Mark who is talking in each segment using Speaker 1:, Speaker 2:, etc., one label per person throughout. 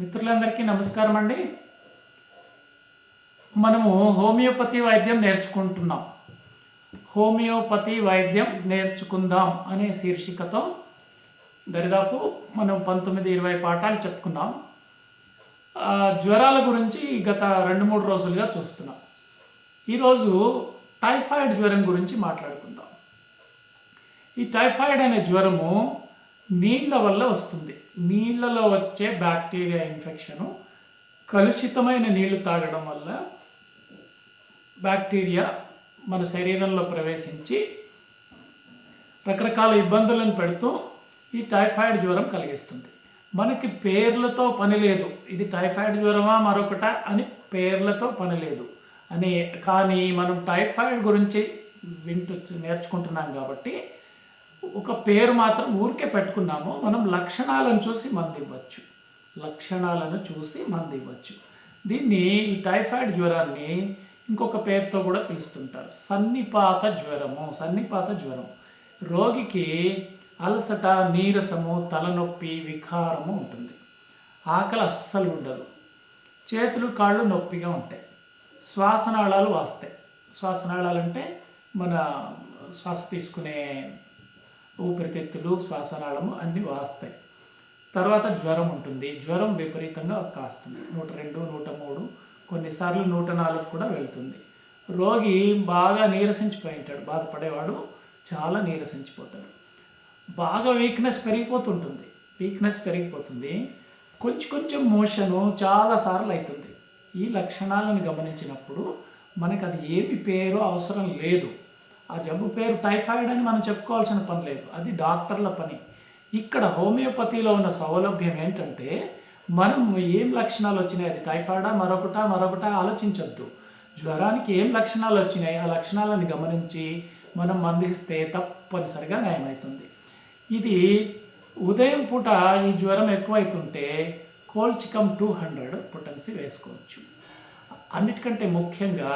Speaker 1: మిత్రులందరికీ నమస్కారం అండి మనము హోమియోపతి వైద్యం నేర్చుకుంటున్నాం. హోమియోపతి వైద్యం నేర్చుకుందాం అనే శీర్షికతో దరిదాపు మనం పంతొమ్మిది ఇరవై పాఠాలు చెప్పుకున్నాం. జ్వరాల గురించి గత రెండు మూడు రోజులుగా చూస్తున్నాం. ఈరోజు టైఫాయిడ్ జ్వరం గురించి మాట్లాడుకుందాం. ఈ టైఫాయిడ్ అనే జ్వరము నీళ్ళ వల్ల వస్తుంది. నీళ్ళలో వచ్చే బ్యాక్టీరియా ఇన్ఫెక్షను కలుషితమైన నీళ్ళు తాగడం వల్ల బ్యాక్టీరియా మన శరీరంలో ప్రవేశించి రకరకాల ఇబ్బందులను పెడుతూ ఈ టైఫాయిడ్ జ్వరం కలిగిస్తుంది. మనకి పేర్లతో పని లేదు. ఇది టైఫాయిడ్ జ్వరమా మరొకట అని పేర్లతో పని లేదు. అని కానీ మనం టైఫాయిడ్ గురించి వింటూ నేర్చుకుంటున్నాం కాబట్టి ఒక పేరు మాత్రం ఊరికే పెట్టుకున్నాము. మనం లక్షణాలను చూసి మంది ఇవ్వచ్చు లక్షణాలను చూసి మంది ఇవ్వచ్చు దీన్ని ఈ టైఫాయిడ్ జ్వరాన్ని ఇంకొక పేరుతో కూడా పిలుస్తుంటారు. సన్నిపాత జ్వరము సన్నిపాత జ్వరం రోగికి అలసట నీరసము తలనొప్పి వికారము ఉంటుంది. ఆకలి అస్సలు ఉండదు. చేతులు కాళ్ళు నొప్పిగా ఉంటాయి. శ్వాసనాళాలు వాస్తాయి. శ్వాసనాళాలు అంటే మన శ్వాస తీసుకునే ఊపిరితిత్తులు శ్వాసనాళము అన్నీ వాస్తాయి. తర్వాత జ్వరం ఉంటుంది. జ్వరం విపరీతంగా కాస్తుంది. నూట రెండు నూట మూడు కొన్నిసార్లు నూట నాలుగు కూడా వెళ్తుంది. రోగి బాగా నీరసించిపోయి ఉంటాడు బాధపడేవాడు చాలా నీరసించిపోతాడు. బాగా వీక్నెస్ పెరిగిపోతుంటుంది. వీక్నెస్ పెరిగిపోతుంది. కొంచెం కొంచెం మోషను చాలాసార్లు అవుతుంది. ఈ లక్షణాలను గమనించినప్పుడు మనకు అది ఏమి పేరు అవసరం లేదు. ఆ జబ్బు పేరు టైఫాయిడ్ అని మనం చెప్పుకోవాల్సిన పని లేదు. అది డాక్టర్ల పని. ఇక్కడ హోమియోపతిలో ఉన్న సౌలభ్యం ఏంటంటే మనం ఏం లక్షణాలు వచ్చినాయి? అది టైఫాయిడా? మరొకట? మరొకట? ఆలోచించొద్దు. జ్వరానికి ఏం లక్షణాలు వచ్చినాయి? ఆ లక్షణాలను గమనించి మనం మందిస్తే తప్పనిసరిగా నయమవుతుంది ఇది ఉదయం పూట ఈ జ్వరం ఎక్కువైతుంటే కోల్చికమ్ టూ హండ్రెడ్ పొటెన్సీ వేసుకోవచ్చు. అన్నిటికంటే ముఖ్యంగా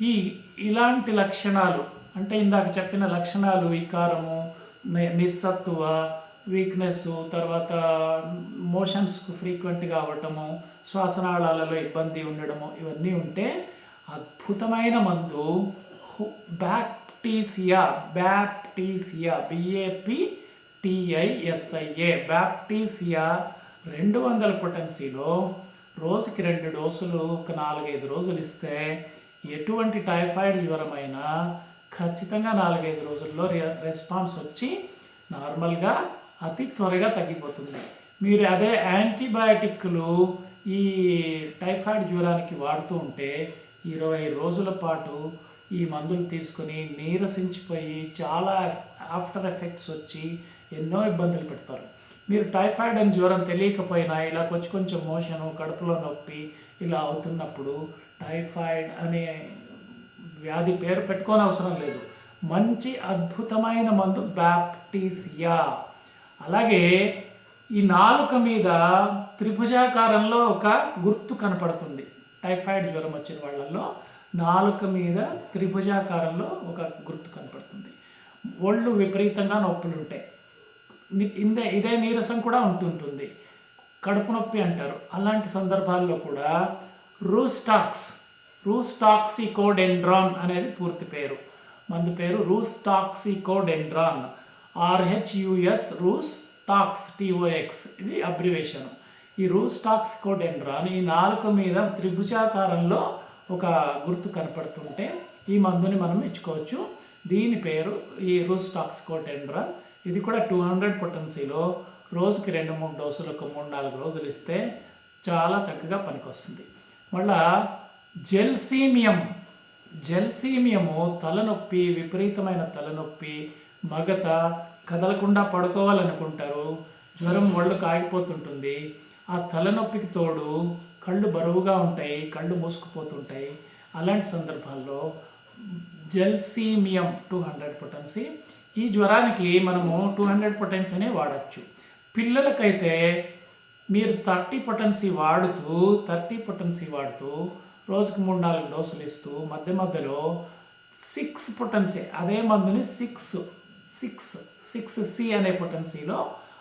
Speaker 1: ఈ ఇలాంటి లక్షణాలు అంటే ఇందాక చెప్పిన లక్షణాలు వికారము ని- నిస్సత్తువ వీక్నెస్ తర్వాత మోషన్స్కు ఫ్రీక్వెంట్గా అవ్వటము శ్వాసనాళాలలో ఇబ్బంది ఉండడము ఇవన్నీ ఉంటే అద్భుతమైన మందు. బ్యాప్టీసియా బ్యాప్టీసియా బిఏపి టిఐఎస్ఐఏ బ్యాప్టీసియా రెండు వందల పొటెన్సీలో రోజుకి రెండు డోసులు ఒక నాలుగైదు రోజులు ఇస్తే ఎటువంటి టైఫాయిడ్ జ్వరమైనా ఖచ్చితంగా నాలుగైదు రోజుల్లో రె- రెస్పాన్స్ వచ్చి నార్మల్గా అతి త్వరగా తగ్గిపోతుంది. మీరు అదే యాంటీబయాటిక్లు ఈ టైఫాయిడ్ జ్వరానికి వాడుతూ ఉంటే ఇరవై రోజుల పాటు ఈ మందులు తీసుకొని నీరసించిపోయి చాలా ఆఫ్టర్ ఎఫెక్ట్స్ వచ్చి ఎన్నో ఇబ్బందులు పెడతారు. మీరు టైఫాయిడ్ అని జ్వరం తెలియకపోయినా ఇలా కొంచెం కొంచెం మోషను కడుపులో నొప్పి ఇలా అవుతున్నప్పుడు టైఫాయిడ్ అనే వ్యాధి పేరు పెట్టుకోని అవసరం లేదు. మంచి అద్భుతమైన మందు బ్యాప్టీసియా అలాగే ఈ నాలుక మీద త్రిభుజాకారంలో ఒక గుర్తు కనపడుతుంది. టైఫాయిడ్ జ్వరం వచ్చిన వాళ్ళల్లో నాలుక మీద త్రిభుజాకారంలో ఒక గుర్తు కనపడుతుంది. ఒళ్ళు విపరీతంగా నొప్పులు ఉంటాయి. ఇందే ఇదే నీరసం కూడా ఉంటుంటుంది. కడుపు నొప్పి అంటారు. అలాంటి సందర్భాల్లో కూడా రూస్టాక్స్ రూస్టాక్సికోడెండ్రాన్ అనేది పూర్తి పేరు. మందు పేరు రూస్టాక్సికోడెండ్రాన్. ఆర్హెచ్యుఎస్ రూస్ టాక్స్ టిఓఎక్స్. ఇది అబ్రివేషన్. ఈ రూస్టాక్సికోడెండ్రాన్ ఈ నాలుక మీద త్రిభుజాకారంలో ఒక గుర్తు కనపడుతుంటే ఈ మందుని మనం ఇచ్చుకోవచ్చు. దీని పేరు ఈ రూస్టాక్సికోడెండ్రాన్. ఇది కూడా టూ హండ్రెడ్ పొటెన్సీలో రోజుకి రెండు మూడు డోసులు ఒక మూడు నాలుగు రోజులు ఇస్తే చాలా చక్కగా పనికొస్తుంది. మళ్ళా జెల్సీమియం జెల్సీమియము తలనొప్పి విపరీతమైన తలనొప్పి మగత కదలకుండా పడుకోవాలనుకుంటారు. జ్వరం ఒళ్ళు కాగిపోతుంటుంది. ఆ తలనొప్పికి తోడు కళ్ళు బరువుగా ఉంటాయి కళ్ళు మూసుకుపోతుంటాయి. అలాంటి సందర్భాల్లో జెల్సీమియం టూ హండ్రెడ్ పొటెన్సీ ఈ జ్వరానికి మనము టూ హండ్రెడ్ పొటెన్సీనే వాడచ్చు. పిల్లలకైతే మీరు థర్టీ పొటెన్సీ వాడుతూ థర్టీ పొటెన్సీ వాడుతూ రోజుకు మూడు నాలుగు డోసులు ఇస్తూ మధ్య మధ్యలో సిక్స్ పొటెన్సీ అదే మందుని సిక్స్ సిక్స్ సిక్స్ సి అనే పొటెన్సీలో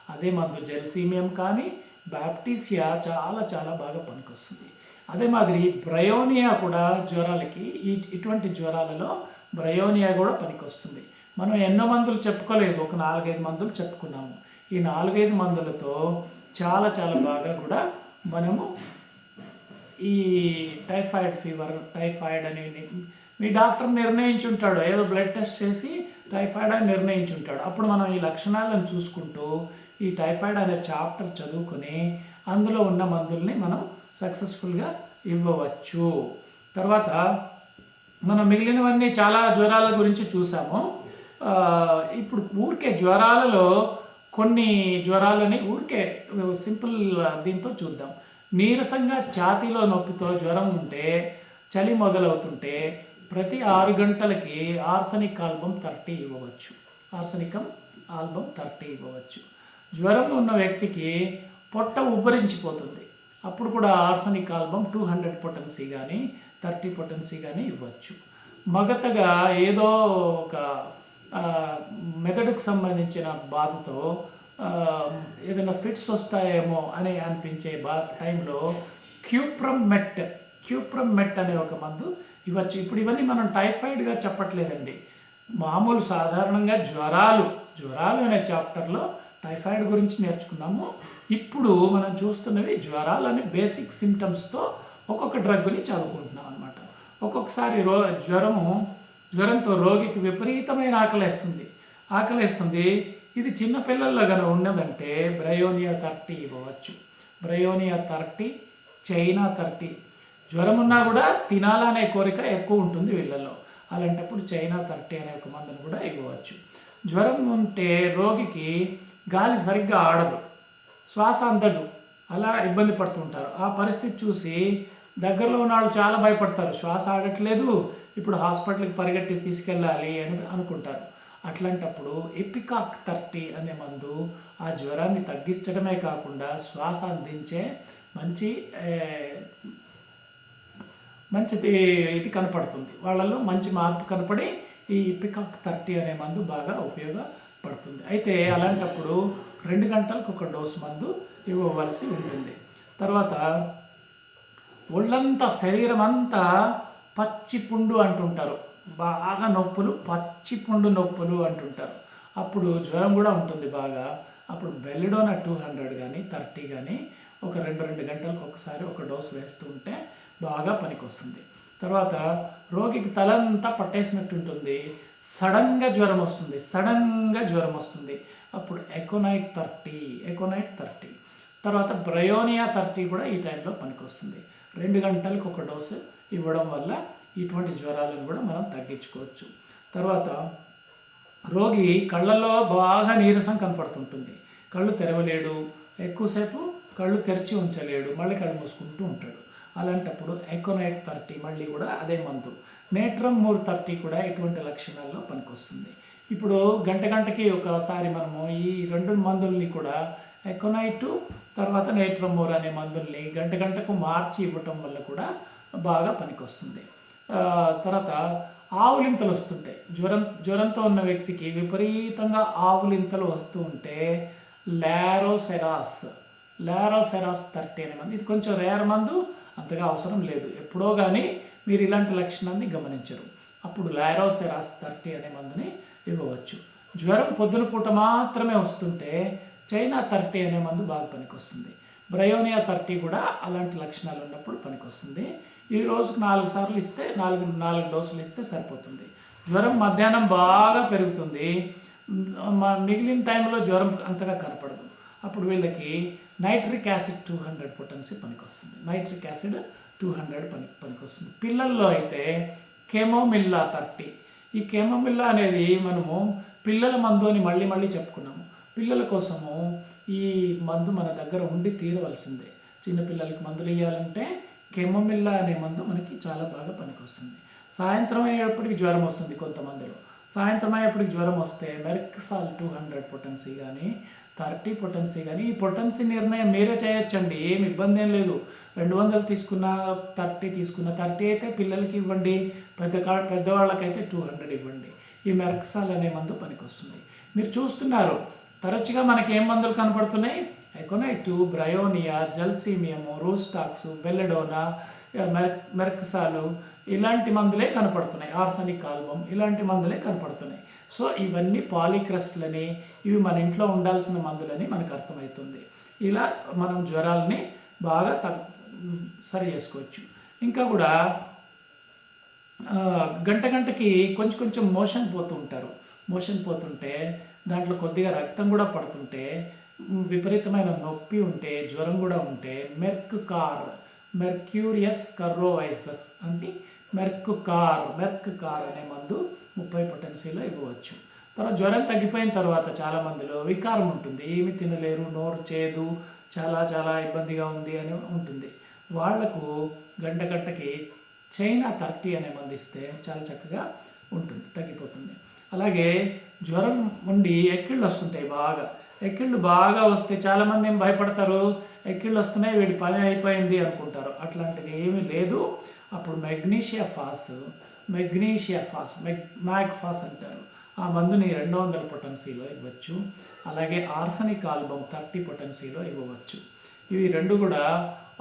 Speaker 1: అదే మందు జెల్సీమియం కానీ బ్యాప్టీసియా చాలా చాలా బాగా పనికొస్తుంది. అదే మాదిరి బ్రయోనియా కూడా జ్వరాలకి ఈ ఇటువంటి జ్వరాలలో బ్రయోనియా కూడా పనికొస్తుంది. మనం ఎన్నో మందులు చెప్పుకోలేదు ఒక నాలుగైదు మందులు చెప్పుకున్నాము. ఈ నాలుగైదు మందులతో చాలా చాలా బాగా కూడా మనము ఈ టైఫాయిడ్ ఫీవర్ టైఫాయిడ్ అని మీ డాక్టర్ నిర్ణయించుంటాడు. ఏదో బ్లడ్ టెస్ట్ చేసి టైఫాయిడ్ అని నిర్ణయించుంటాడు. అప్పుడు మనం ఈ లక్షణాలను చూసుకుంటూ ఈ టైఫాయిడ్ అనే చాప్టర్ చదువుకొని అందులో ఉన్న మందుల్ని మనం సక్సెస్ఫుల్గా ఇవ్వవచ్చు. తర్వాత మనం మిగిలినవన్నీ చాలా జ్వరాల గురించి చూసాము. ఇప్పుడు ఊరికే జ్వరాలలో కొన్ని జ్వరాలని ఊరికే సింపుల్ దీంతో చూద్దాం. నీరసంగా ఛాతీలో నొప్పితో జ్వరం ఉంటే చలి మొదలవుతుంటే ప్రతి ఆరు గంటలకి ఆర్సనిక్ ఆల్బమ్ థర్టీ ఇవ్వవచ్చు. ఆర్సనికం ఆల్బమ్ థర్టీ ఇవ్వవచ్చు. జ్వరం ఉన్న వ్యక్తికి పొట్ట ఉబ్బరించిపోతుంది. అప్పుడు కూడా arsenic album two hundred potency కానీ థర్టీ పొటెన్సీ కానీ ఇవ్వచ్చు. మగతగా ఏదో ఒక మెదడుకు సంబంధించిన బాధతో ఏదైనా ఫిట్స్ వస్తాయేమో అని అనిపించే బా టైంలో క్యూప్రమ్ మెట్ క్యూప్రమ్ మెట్ అనే ఒక మందు ఇవ్వచ్చు. ఇప్పుడు ఇవన్నీ మనం టైఫాయిడ్గా చెప్పట్లేదండి. మామూలు సాధారణంగా జ్వరాలు జ్వరాలు అనే చాప్టర్లో టైఫాయిడ్ గురించి నేర్చుకున్నాము. ఇప్పుడు మనం చూస్తున్నవి జ్వరాలు అనే బేసిక్ సిమ్టమ్స్తో ఒక్కొక్క డ్రగ్ని చదువుకుంటున్నాం అనమాట ఒక్కొక్కసారి రో జ్వరము జ్వరంతో రోగికి విపరీతమైన ఆకలేస్తుంది. ఆకలేస్తుంది. ఇది చిన్నపిల్లల్లో కనుక ఉన్నదంటే బ్రయోనియా థర్టీ ఇవ్వవచ్చు. Bryonia thirty China thirty. జ్వరం ఉన్నా కూడా తినాలనే కోరిక ఎక్కువ ఉంటుంది వీళ్ళల్లో. అలాంటప్పుడు చైనా థర్టీ అనే ఒక మందును కూడా ఇవ్వవచ్చు. జ్వరం ఉంటే రోగికి గాలి సరిగ్గా ఆడదు. శ్వాస అందడు అలా ఇబ్బంది పడుతుంటారు ఆ పరిస్థితి చూసి దగ్గరలో ఉన్నవాళ్ళు చాలా భయపడతారు. శ్వాస ఆడట్లేదు. ఇప్పుడు హాస్పిటల్కి పరిగెట్టి తీసుకెళ్ళాలి అని అనుకుంటారు. అట్లాంటప్పుడు ఎపికాక్ థర్టీ అనే మందు ఆ జ్వరాన్ని తగ్గించడమే కాకుండా శ్వాస అందించే మంచి మంచిది ఇది కనపడుతుంది. వాళ్ళలో మంచి మార్పు కనపడి ఈ పికాక్ థర్టీ అనే మందు బాగా ఉపయోగపడుతుంది. అయితే అలాంటప్పుడు రెండు గంటలకు ఒక డోస్ మందు ఇవ్వవలసి ఉంటుంది. తర్వాత ఒళ్ళంతా శరీరం అంతా పచ్చి పుండు అంటుంటారు. బాగా నొప్పులు పచ్చి పుండు నొప్పులు అంటుంటారు. అప్పుడు జ్వరం కూడా ఉంటుంది బాగా. అప్పుడు బెల్లిడోనా టూ హండ్రెడ్ కానీ థర్టీ కానీ ఒక రెండు రెండు గంటలకు ఒకసారి ఒక డోస్ వేస్తూ ఉంటే బాగా పనికొస్తుంది. తర్వాత రోగికి తలంతా పట్టేసినట్టు ఉంటుంది సడన్గా జ్వరం వస్తుంది సడన్గా జ్వరం వస్తుంది. అప్పుడు ఎకోనైట్ థర్టీ ఎకోనైట్ థర్టీ. తర్వాత బ్రయోనియా థర్టీ కూడా ఈ టైంలో పనికొస్తుంది. రెండు గంటలకు ఒక డోసు ఇవ్వడం వల్ల ఇటువంటి జ్వరాలను కూడా మనం తగ్గించుకోవచ్చు. తర్వాత రోగి కళ్ళల్లో బాగా నీరసం కనపడుతుంటుంది. కళ్ళు తెరవలేడు ఎక్కువసేపు కళ్ళు తెరిచి ఉంచలేడు మళ్ళీ కళ్ళు మూసుకుంటూ ఉంటాడు. అలాంటప్పుడు ఎకోనైట్ థర్టీ మళ్ళీ కూడా అదే మందు. నేట్రమ్ మూర్ థర్టీ కూడా ఇటువంటి లక్షణాల్లో పనికొస్తుంది. ఇప్పుడు గంట గంటకి ఒకసారి మనము ఈ రెండు మందుల్ని కూడా ఎకోనైట్ తర్వాత నేట్రమోర్ అనే మందుల్ని గంట గంటకు మార్చి ఇవ్వటం వల్ల కూడా బాగా పనికొస్తుంది. తర్వాత ఆవులింతలు వస్తుంటాయి. జ్వరం జ్వరంతో ఉన్న వ్యక్తికి విపరీతంగా ఆవులింతలు వస్తూ ఉంటే లారోసెరాస్ లారోసెరాస్ థర్టీ అనే మందు. ఇది కొంచెం రేర్ మందు అంతగా అవసరం లేదు. ఎప్పుడో కానీ మీరు ఇలాంటి లక్షణాన్ని గమనించరు. అప్పుడు లారోసెరాస్ థర్టీ అనే మందుని ఇవ్వవచ్చు. జ్వరం పొద్దున పూట మాత్రమే వస్తుంటే చైనా థర్టీ అనే మందు బాగా పనికొస్తుంది. బ్రయోనియా థర్టీ కూడా అలాంటి లక్షణాలు ఉన్నప్పుడు పనికొస్తుంది. ఈ రోజుకు నాలుగు సార్లు ఇస్తే నాలుగు నాలుగు డోసులు ఇస్తే సరిపోతుంది. జ్వరం మధ్యాహ్నం బాగా పెరుగుతుంది. మిగిలిన టైంలో జ్వరం అంతగా కనపడదు. అప్పుడు వీళ్ళకి nitric acid two hundred potency పనికొస్తుంది. నైట్రిక్ యాసిడ్ టూ హండ్రెడ్ పని పనికొస్తుంది. పిల్లల్లో అయితే కెమోమిల్లా థర్టీ. ఈ కెమోమిల్లా అనేది మనము పిల్లల మందు అని మళ్ళీ మళ్ళీ చెప్పుకున్నాము. పిల్లల కోసము ఈ మందు మన దగ్గర ఉండి తీరవలసిందే. చిన్నపిల్లలకి మందులు ఇవ్వాలంటే కెమమిల్లా అనే మందు మనకి చాలా బాగా పనికొస్తుంది. సాయంత్రం అయ్యేప్పటికి జ్వరం వస్తుంది కొంతమందిలో. సాయంత్రం అయ్యేప్పటికి జ్వరం వస్తే merc sol two hundred potency కానీ థర్టీ పొటెన్సీ కానీ ఈ పొటెన్సీ నిర్ణయం మీరే చేయొచ్చండి. ఏమి ఇబ్బంది ఏం లేదు. రెండు వందలు తీసుకున్న థర్టీ తీసుకున్న థర్టీ అయితే పిల్లలకి ఇవ్వండి. పెద్ద కా- పెద్దవాళ్ళకైతే టూ హండ్రెడ్ ఇవ్వండి. ఈ మెర్క్సాల్ అనే మందు పనికొస్తుంది. మీరు చూస్తున్నారు. తరచుగా మనకి ఏం మందులు కనపడుతున్నాయి? Aconite bryonia gelsemium rhus tox belladonna మెర్ మెర్క్సాలు ఇలాంటి మందులే కనపడుతున్నాయి. ఆర్సనిక్ ఆల్బమ్ ఇలాంటి మందులే కనపడుతున్నాయి. సో ఇవన్నీ పాలిక్రస్ట్లని ఇవి మన ఇంట్లో ఉండాల్సిన మందులని మనకు అర్థమవుతుంది. ఇలా మనం జ్వరాలని బాగా తగ్ సరి చేసుకోవచ్చు. ఇంకా కూడా గంట గంటకి కొంచెం కొంచెం మోషన్ పోతూ ఉంటారు. మోషన్ పోతుంటే దాంట్లో కొద్దిగా రక్తం కూడా పడుతుంటే విపరీతమైన నొప్పి ఉంటే జ్వరం కూడా ఉంటే మెర్క్ కార్ మెర్క్యూరియస్ కర్రోవైసస్ అంటే మెర్క్ కార్ మెర్క్ కార్ అనే మందు ముప్పై పొటెన్సీలో ఇవ్వవచ్చు. తర్వాత జ్వరం తగ్గిపోయిన తర్వాత చాలా మందిలో వికారం ఉంటుంది. ఏమి తినలేరు నోరు చేదు చాలా చాలా ఇబ్బందిగా ఉంది అని ఉంటుంది. వాళ్ళకు గంట గంటకి చైనా థర్టీ అనే మంది ఇస్తే చాలా చక్కగా ఉంటుంది తగ్గిపోతుంది. అలాగే జ్వరం ఉండి ఎక్కిళ్ళు వస్తుంటాయి బాగా. ఎక్కిళ్ళు బాగా వస్తే చాలామంది ఏం భయపడతారు? ఎక్కిళ్ళు వస్తున్నాయి వీడి పని అయిపోయింది అనుకుంటారు. అట్లాంటిది ఏమీ లేదు. అప్పుడు మెగ్నీషియా ఫాస్ మెగ్నీషియా ఫాస్ మెగ్ మ్యాగ్ ఫాస్ అంటారు. ఆ మందుని రెండు వందల పొటెన్సీలో ఇవ్వచ్చు. అలాగే ఆర్సనిక్ ఆల్బమ్ థర్టీ పొటెన్సీలో ఇవ్వవచ్చు. ఇవి రెండు కూడా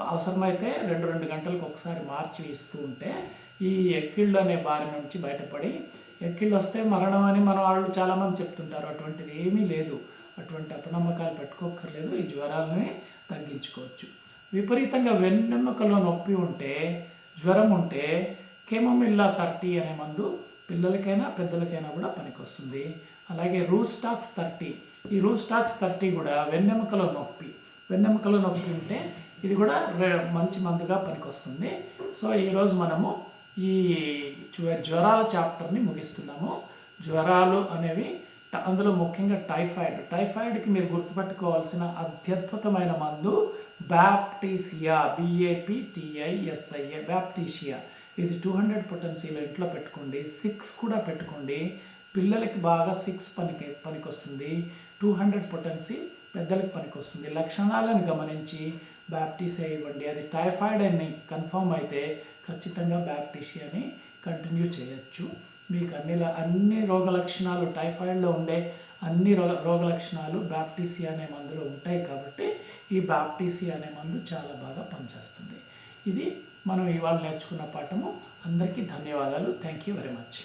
Speaker 1: అవసరమైతే రెండు రెండు గంటలకు ఒకసారి మార్చి ఇస్తూ ఉంటే ఈ ఎక్కిళ్ళు అనే బారి నుంచి బయటపడి ఎక్కిళ్ళు వస్తే మరణం అని మన వాళ్ళు చాలామంది చెప్తుంటారు. అటువంటిది ఏమీ లేదు. అటువంటి అపనమ్మకాలు పెట్టుకోక్కర్లేదు. ఈ జ్వరాలని తగ్గించుకోవచ్చు. విపరీతంగా వెన్నెముకలో నొప్పి ఉంటే జ్వరం ఉంటే కేమమిల్లా థర్టీ అనే మందు పిల్లలకైనా పెద్దలకైనా కూడా పనికొస్తుంది. అలాగే రూస్టాక్స్ థర్టీ. ఈ రూస్టాక్స్ థర్టీ కూడా వెన్నెముకలో నొప్పి. వెన్నెముకలో నొప్పి ఉంటే ఇది కూడా మంచి మందుగా పనికొస్తుంది. సో ఈరోజు మనము ఈ జ్వరాల చాప్టర్ని ముగిస్తున్నాము. జ్వరాలు అనేవి అందులో ముఖ్యంగా టైఫాయిడ్. టైఫాయిడ్కి మీరు గుర్తుపెట్టుకోవాల్సిన అత్యద్భుతమైన మందు బ్యాప్టీసియా బిఏపిటిఐఎస్ఐఏ బ్యాప్టీషియా ఇది టూ హండ్రెడ్ పొటెన్సీలో ఇంట్లో పెట్టుకోండి. సిక్స్ కూడా పెట్టుకోండి. పిల్లలకి బాగా సిక్స్ పనికి పనికొస్తుంది. టూ హండ్రెడ్ పొటెన్సీ పెద్దలకు పనికొస్తుంది. లక్షణాలను గమనించి బ్యాప్టీసియా ఇవ్వండి. అది టైఫాయిడ్ అని కన్ఫర్మ్ అయితే ఖచ్చితంగా బ్యాప్టీషియాని కంటిన్యూ చేయొచ్చు. మీకు అన్ని అన్ని రోగ లక్షణాలు టైఫాయిడ్లో ఉండే అన్ని రోగ రోగ లక్షణాలు బ్యాప్టీసీ అనే మందులో ఉంటాయి కాబట్టి ఈ బ్యాప్టీసీ అనే మందు చాలా బాగా పనిచేస్తుంది. ఇది మనం ఇవాళ నేర్చుకున్న పాఠము. అందరికీ ధన్యవాదాలు. Thank you very much.